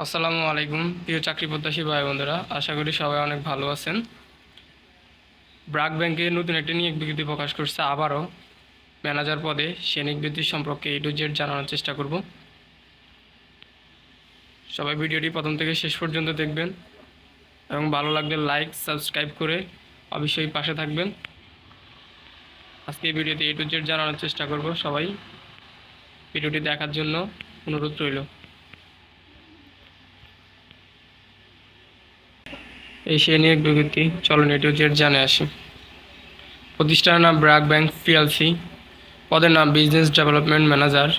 আসসালামু আলাইকুম, প্রিয় চাকরি প্রত্যাশী ভাই বন্ধুরা আশা করি সবাই অনেক ভালো আছেন। ব্রাক ব্যাংকে নতুন একটি নিয়োগ বিজ্ঞপ্তি প্রকাশ করছে। আবারও ম্যানেজার পদে সে নিয়োগ বিজ্ঞপ্তি সম্পর্কে এই টু জেড জানানোর চেষ্টা করব। সবাই ভিডিওটি প্রথম থেকে শেষ পর্যন্ত দেখবেন এবং ভালো লাগলে লাইক, সাবস্ক্রাইব করে অবশ্যই পাশে থাকবেন। আজকে এই ভিডিওতে এ টু জেড জানানোর চেষ্টা করব সবাই। ভিডিওটি দেখার জন্য অনুরোধ রইল। এই সে নিয়োগ বিজ্ঞপ্তি চলন এটিও জেট জানে আসি। প্রতিষ্ঠানের নাম ব্র্যাক ব্যাংক পিএলসি, পদের নাম বিজনেস ডেভেলপমেন্ট ম্যানেজার,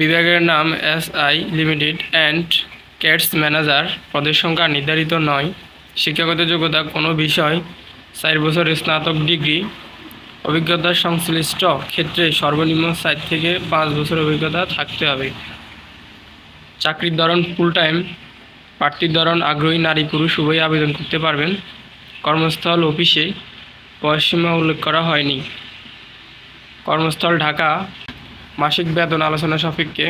বিভাগের নাম S I limited and cats manager, পদের সংখ্যা নির্ধারিত নয়। শিক্ষাগত যোগ্যতা কোনো বিষয়, চার বছর স্নাতক ডিগ্রি অভিজ্ঞতার সংশ্লিষ্ট ক্ষেত্রে সর্বনিম্ন চার থেকে পাঁচ বছর অভিজ্ঞতা থাকতে হবে। চাকরির ধরন ফুল টাইম প্রার্থীর ধরন, আগ্রহী নারী পুরুষ উভয়ই আবেদন করতে পারবেন। কর্মস্থল অফিসে বয়সসীমা উল্লেখ করা হয়নি। কর্মস্থল ঢাকা, মাসিক বেতন আলোচনা সাপেক্ষে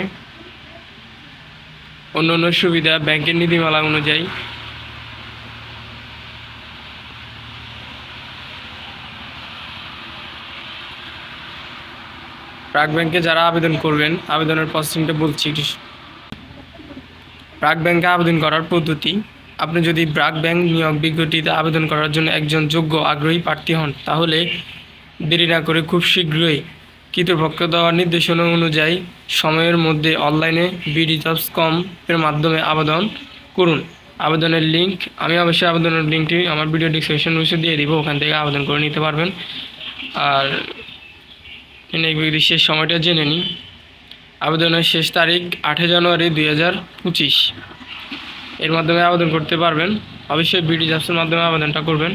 অন্য অন্য সুবিধা ব্যাংকের নীতিমালা অনুযায়ী প্রাক ব্যাংকে যারা আবেদন করবেন, আবেদনের প্রসেসিংটা বলছি ব্রাক ব্যাংকে আবেদন করার পদ্ধতি। আপনি যদি ব্রাক ব্যাংক নিয়োগ বিজ্ঞপ্তিতে আবেদন করার জন্য একজন যোগ্য আগ্রহী প্রার্থী হন, তাহলে দেরি না করে খুব শীঘ্রই কর্তৃপক্ষ দেওয়ার নির্দেশনা অনুযায়ী সময়ের মধ্যে অনলাইনে বিডি জবস কম এর মাধ্যমে আবেদন করুন। আবেদনের লিঙ্ক আমি অবশ্যই আবেদনের লিঙ্কটি আমার ভিডিও ডিসক্রিপশন বক্সে দিয়ে দিব, ওখান থেকে আবেদন করে নিতে পারবেন। আর শেষ সময়টা জেনে নিই। আবেদনের শেষ তারিখ আটই জানুয়ারি দুই হাজার পঁচিশ। এর মাধ্যমে আবেদন করতে পারবেন। অবশ্যই বিডি জাপসের মাধ্যমে আবেদনটা করবেন।